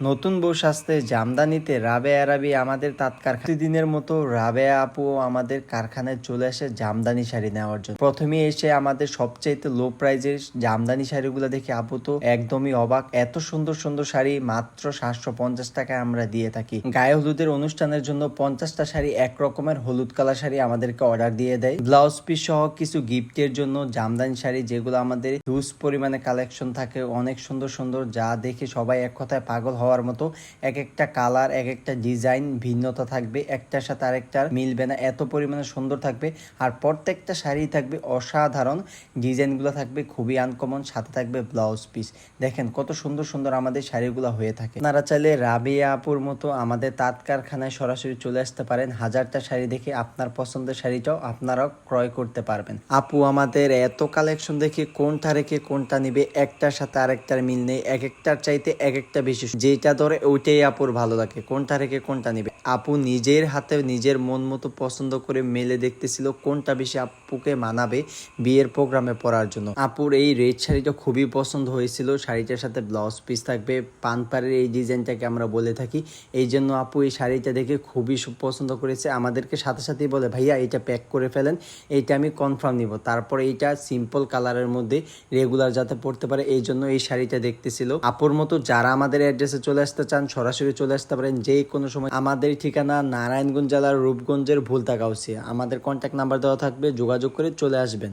নতুন বউ সাজতে জামদানিতে রাবেয়া রাবি আমাদের তাঁত কারখানা দিনের মতো রাবেয়া আপু আমাদের কারখানায় চলে আসে জামদানি শাড়ি নেওয়ার জন্য। প্রথমে এসে আমাদের সবচাইতে লো প্রাইজের জামদানি শাড়িগুলো দেখে আপু তো একদমই অবাক। এত সুন্দর সুন্দর শাড়ি মাত্র সাতশো পঞ্চাশ টাকায় আমরা দিয়ে থাকি। গায়ে হলুদের অনুষ্ঠানের জন্য পঞ্চাশটা শাড়ি এক রকমের হলুদ কালার শাড়ি আমাদেরকে অর্ডার দিয়ে দেয়। ব্লাউজ পিস সহ কিছু গিফটের জন্য জামদানি শাড়ি যেগুলো আমাদের হিউজ পরিমাণে কালেকশন থাকে। অনেক সুন্দর সুন্দর যা দেখে সবাই এক কথায় পাগল হওয়ার মতো এক একটা কালার এক একটা ডিজাইন ভিন্নতা থাকবে। একটার সাথে আরেকটার মিলবে না। এত পরিমাণে সুন্দর থাকবে আর প্রত্যেকটা শাড়ি থাকবে অসাধারণ। ডিজাইনগুলো থাকবে খুবই আনকমন সাথে থাকবে ব্লাউজ পিস দেখেন কত সুন্দর সুন্দর আমাদের শাড়িগুলো হয়ে থাকে। আপনারা চাইলে রাবিয়া আপুর মতো আমাদের তাঁত কারখানায় সরাসরি চলে আসতে পারেন। হাজারটা শাড়ি দেখে আপনার পছন্দের শাড়িটাও আপনারাও ক্রয় করতে পারবেন। আপু, আমাদের এত কালেকশন দেখে কোনটা রেখে কোনটা নিবে? একটার সাথে আরেকটার মিল নেই। এক একটার চাইতে এক একটা বেশি যেটা ধরে ওইটাই আপুর ভালো লাগে। কোনটা রেখে কোনটা নিবে? আপু নিজের হাতে নিজের মন মতো পছন্দ করে মেলে দেখতেছিল কোনটা বেশি আপুকে মানাবে বিয়ের প্রোগ্রামে পরার জন্য। আপুর এই রেড শাড়িটা খুবই পছন্দ হয়েছিল। শাড়িটার সাথে ব্লাউজ পিস থাকবে পানপাড়ের এই ডিজাইনটাকে আমরা বলে থাকি। এই জন্য আপু এই শাড়িটা দেখে খুবই পছন্দ করেছে। আমাদেরকে সাথে সাথেই বলে, ভাইয়া, এটা প্যাক করে ফেলেন। এইটা আমি কনফার্ম নিব। তারপরে এইটা সিম্পল কালারের মধ্যে রেগুলার যাতে পড়তে পারে, এই জন্য এই শাড়িটা দেখতেছিল। আপুর মতো যারা আমাদের অ্যাড্রেসে চলে আসতে চান, সরাসরি চলে আসতে পারেন, যে কোনো সময়। আমাদের ঠিকানা নারায়ণগঞ্জ জেলার রূপগঞ্জের ভুলতা গাউসিয়া আমাদের কন্ট্যাক্ট নাম্বার দেওয়া থাকবে, যোগাযোগ করে চলে আসবেন।